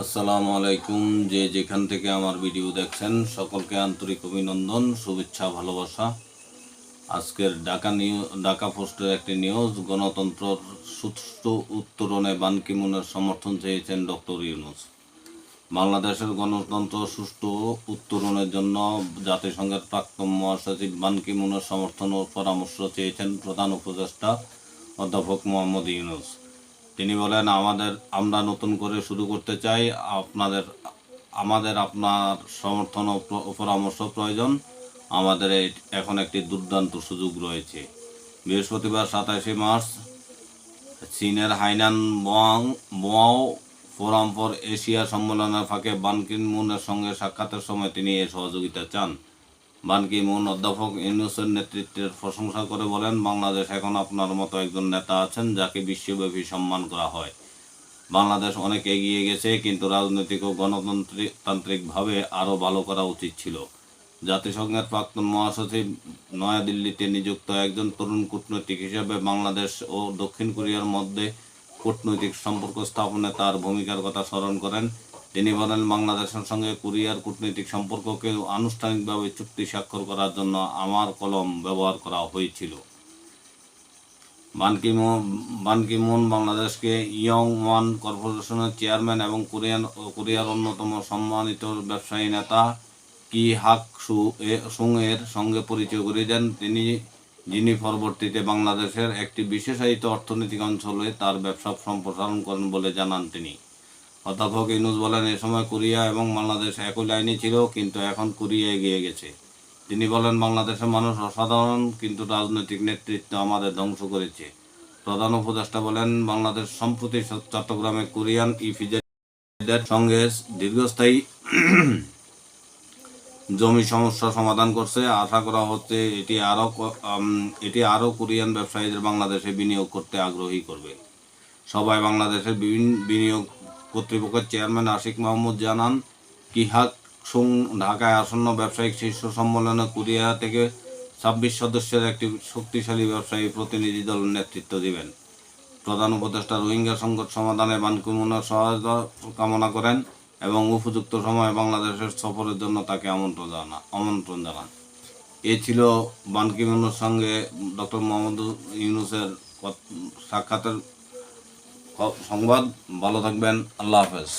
আসসালামু আলাইকুম। যে যেখান থেকে আমার ভিডিও দেখছেন, সকলকে আন্তরিক অভিনন্দন, শুভেচ্ছা, ভালোবাসা। আজকের ঢাকা নিউ ঢাকা পোস্টের একটি নিউজ, গণতন্ত্রর সুষ্ঠু উত্তরণে বান কিমুনের সমর্থন চেয়েছেন ডক্টর ইউনুস। বাংলাদেশের গণতন্ত্র সুষ্ঠু উত্তরণের জন্য জাতিসংঘের প্রাক্তন মহাসচিব বান কিমুনের সমর্থন ও পরামর্শ চেয়েছেন প্রধান উপদেষ্টা অধ্যাপক মোহাম্মদ ইউনুস। তিনি বলেন, আমাদের, আমরা নতুন করে শুরু করতে চাই। আপনাদের, আমাদের আপনার সমর্থন ও পরামর্শ প্রয়োজন। আমাদের এখন একটি দুর্দান্ত সুযোগ রয়েছে। বৃহস্পতিবার সাতাশে মার্চ চীনের হাইনান বোয়াং বোয়াও ফোরাম ফর এশিয়া সম্মেলনের ফাঁকে বান কি মুনের সঙ্গে সাক্ষাতের সময় তিনি এই সহযোগিতা চান। বান কি অধ্যাপক ইউনুসের নেতৃত্বের প্রশংসা করে বলেন, বাংলাদেশ এখন আপনার মতো একজন নেতা আছেন যাকে বিশ্বব্যাপী সম্মান করা হয়। বাংলাদেশ অনেক এগিয়ে গেছে, কিন্তু রাজনৈতিক ও গণতান্ত্রিক তান্ত্রিকভাবে আরও ভালো করা উচিত ছিল। জাতিসংঘের প্রাক্তন মহাসচিব নয়াদিল্লিতে নিযুক্ত একজন তরুণ কূটনৈতিক হিসেবে বাংলাদেশ ও দক্ষিণ কোরিয়ার মধ্যে কূটনৈতিক সম্পর্ক স্থাপনে তার ভূমিকার কথা স্মরণ করেন। তিনি বলেন, বাংলাদেশের সঙ্গে কোরিয়ার কূটনৈতিক সম্পর্ককে আনুষ্ঠানিকভাবে চুক্তি স্বাক্ষর করার জন্য আমার কলম ব্যবহার করা হয়েছিল। বান কি মুন বান কি মুন বাংলাদেশকে ইয়ং ওয়ান কর্পোরেশনের চেয়ারম্যান এবং কোরিয়ান, কোরিয়ার অন্যতম সম্মানিত ব্যবসায়ী নেতা কি হাক সু, এ- সুং এর সঙ্গে পরিচয় করিয়ে দেন। তিনি, যিনি পরবর্তীতে বাংলাদেশের একটি বিশেষায়িত অর্থনৈতিক অঞ্চলে তার ব্যবসা সম্প্রসারণ করেন বলে জানান তিনি। অধ্যাপক ইনুস বলেন, এ সময় কোরিয়া এবং বাংলাদেশ একই লাইনে ছিল, কিন্তু এখন কোরিয়া এগিয়ে গেছে। তিনি বলেন, বাংলাদেশের মানুষ অসাধারণ, কিন্তু রাজনৈতিক নেতৃত্ব আমাদের ধ্বংস করেছে। প্রধান উপদেষ্টা বলেন, বাংলাদেশ সম্প্রতি চট্টগ্রামে কোরিয়ান ইফিজেদের সঙ্গে দীর্ঘস্থায়ী জমি সমস্যা সমাধান করছে। আশা করা হচ্ছে এটি আরও এটি আরও কোরিয়ান ব্যবসায়ীদের বাংলাদেশে বিনিয়োগ করতে আগ্রহী করবে। সবাই বাংলাদেশের বিভিন্ন বিনিয়োগ কর্তৃপক্ষের চেয়ারম্যান আশিক মাহমুদ জানান কিহাক সুং ঢাকায় আসন্ন ব্যবসায়িক শীর্ষ সম্মেলনে কোরিয়া থেকে ছাব্বিশ সদস্যের একটি শক্তিশালী ব্যবসায়ী প্রতিনিধি দল নেতৃত্ব দিবেন। প্রধান উপদেষ্টা রোহিঙ্গা সংকট সমাধানে বানকুমুনের সহায়তা কামনা করেন এবং উপযুক্ত সময়ে বাংলাদেশের সফরের জন্য তাকে আমন্ত্রণ জানা আমন্ত্রণ জানান। এ ছিল বানকিমুনের সঙ্গে ডক্টর মোহাম্মদ ইউনুসের সাক্ষাতের সংবাদ ভালো থাকবেন আল্লাহ হাফেজ।